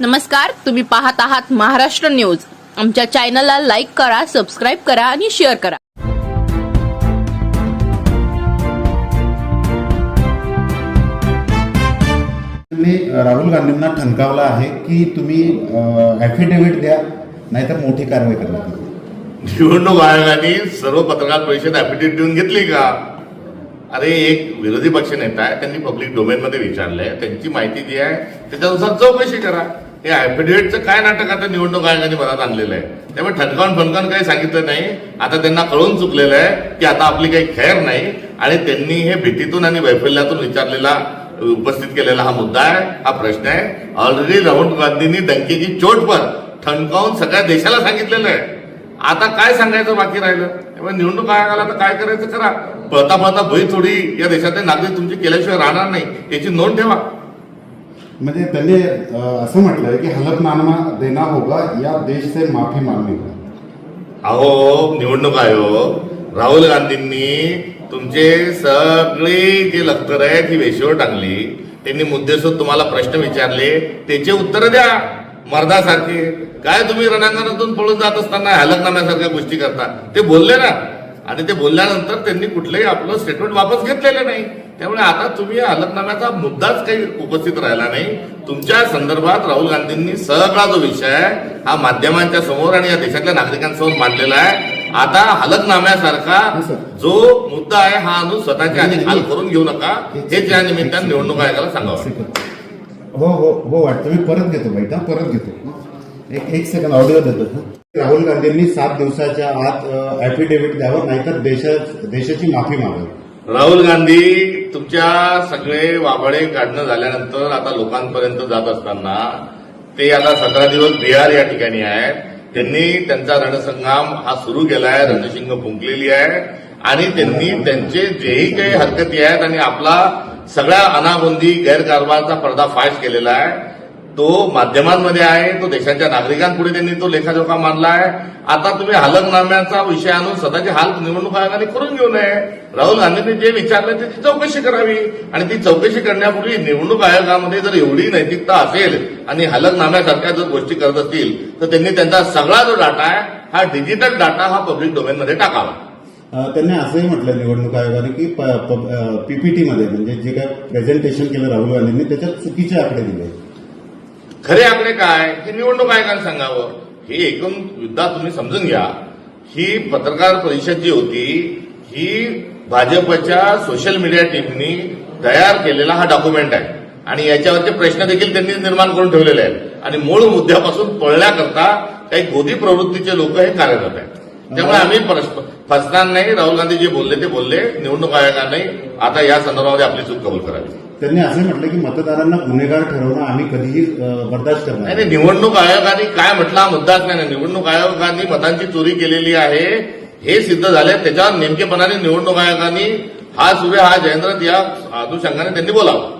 नमस्कार तुम्ही पाहत आहात महाराष्ट्र न्यूज. आमच्या चॅनलला लाईक करा सबस्क्राईब करा आणि शेअर करा. राहुल गांधींना ठणकावलं आहे की तुम्ही ॲफिडेव्हिट द्या नाहीतर मोठी कारवाई करण्यात येईल निवडणूक आयोगाने सर्व पत्रकार परिषद ॲफिडेव्हिट देऊन घेतली का? अरे एक विरोधी पक्ष नेता आहे त्यांनी पब्लिक डोमेनमध्ये विचारलंय त्यांची माहिती जी आहे त्याच्यानुसार चौकशी करा. हे ॲफिडेव्हिटचं काय नाटक आता निवडणूक आयोगाने मनात आणलेलं आहे? त्यामुळे ठणकावून फणकावून काही सांगितलं नाही. आता त्यांना कळून चुकलेलं आहे की आता आपली काही खैर नाही आणि त्यांनी हे भीतीतून आणि वैफल्यातून विचारलेला उपस्थित केलेला हा मुद्दा आहे हा प्रश्न आहे. ऑलरेडी राहुल गांधींनी डंकेची चोट पर ठणकावून सगळ्या देशाला सांगितलेलं आहे. आता काय सांगायचं बाकी राहिलं? त्यामुळे निवडणूक आयोगाला तर काय करायचं? करा. पळता पळता भई थोडी या देशातले नागरिक तुमची केल्याशिवाय राहणार नाही. याची नोंद ठेवा. म्हणजे त्यांनी असं म्हटलंय की हलफनामा देना होगा या देश से माफी मागणी. अहो निवडणूक आयोग राहुल गांधींनी तुमचे सगळे जे लक्तर आहेत ही वेशीवर टाकली त्यांनी मुद्देसूद तुम्हाला प्रश्न विचारले त्याचे उत्तर द्या. मर्दासारखे. काय तुम्ही रणांगणातून पळून जात असताना हलकनाम्यासारख्या गोष्टी करता? ते बोलले ना. आणि ते बोलल्यानंतर त्यांनी कुठलंही आपलं स्टेटमेंट वापस घेतलेलं नाही. त्यामुळे आता तुम्ही या हलकनाम्याचा मुद्दाच काही उपस्थित राहिला नाही. तुमच्या संदर्भात राहुल गांधींनी सगळा जो विषय आहे हा माध्यमांच्या समोर आणि या देशातल्या नागरिकांसमोर मांडलेला आहे. आता हलकनाम्यासारखा हो. जो मुद्दा आहे हा आणून स्वतःचे आणि हाल करून घेऊ नका. हेच या निमित्तानं निवडणूक आयोगाला सांगावं हो हो हो वाटतं. मी परत घेतो बाईट हा परत घेतो. एक एक सेकंद ऑडिओ देतो. हं. राहुल गांधींनी सात दिवसाच्या आत ॲफिडेव्हिट द्यावं नाहीतर देशा देशाची माफी मागावी. राहुल गांधी तुमच्या सगळे वाबळे काढणं झाल्यानंतर आता लोकांपर्यंत जात असताना ते आता सतरा दिवस बिहार या ठिकाणी आहेत. त्यांनी त्यांचा रणसंग्राम हा सुरू केला आहे रणशिंग फुंकलेली आहे. आणि त्यांनी त्यांचे जेही काही हरकती आहेत आणि आपला सगळ्या अनागोंदी गैरकारभाराचा पर्दाफाश केलेला आहे. तो माध्यमांमध्ये आहे तो देशाच्या नागरिकांपुढे त्यांनी तो लेखाजोखा मांडला आहे. आता तुम्ही हलकनाम्याचा विषय आणून स्वतःचे हाल निवडणूक आयोगाने करून घेऊ नये. राहुल गांधींनी जे विचारलं त्याची चौकशी करावी. आणि ती चौकशी करण्यापूर्वी निवडणूक आयोगामध्ये जर एवढी नैतिकता असेल आणि हलकनाम्यासारख्या जर गोष्टी करत असतील तर त्यांनी त्यांचा सगळा जो डाटा आहे हा डिजिटल डाटा हा पब्लिक डोमेनमध्ये टाकावा. त्यांनी असंही म्हटलं निवडणूक आयोगाने की पीपीटी मध्ये म्हणजे जे काय प्रेझेंटेशन केलं राहुल गांधींनी त्याच्यात चुकीचे आकडे दिले. खरे आकडे काय? हे निवडणूक आयोगाने सांगावं. हे एकूण युद्धात तुम्ही समजून घ्या. ही पत्रकार परिषद जी होती ही भाजपच्या सोशल मीडिया टीमनी तयार केलेला हा डॉक्युमेंट आहे. आणि याच्यावरचे प्रश्न देखील त्यांनी निर्माण करून ठेवलेले आहेत. आणि मूळ मुद्द्यापासून पळण्याकरता काही गोदी प्रवृत्तीचे लोक हे कार्यरत आहेत. त्यामुळे आम्ही फसणार नाही. राहुल गांधी जे बोलले ते बोलले. निवडणूक आयोगाने आता या संदर्भामध्ये आपली चूक कबूल करावी. त्यांनी असं म्हटलं की मतदारांना गुन्हेगार ठरवणं आम्ही कधीही बर्दाश्त करणार नाही निवडणूक आयोगाने काय म्हटलं हा मुद्दाच नाही ना. निवडणूक आयोगाने मतांची चोरी केलेली आहे. हे सिद्ध झाले त्याच्यावर नेमकेपणाने निवडणूक आयोगाने हा सूर्य हा जयेंद्र या अनुषंगाने त्यांनी बोलावं.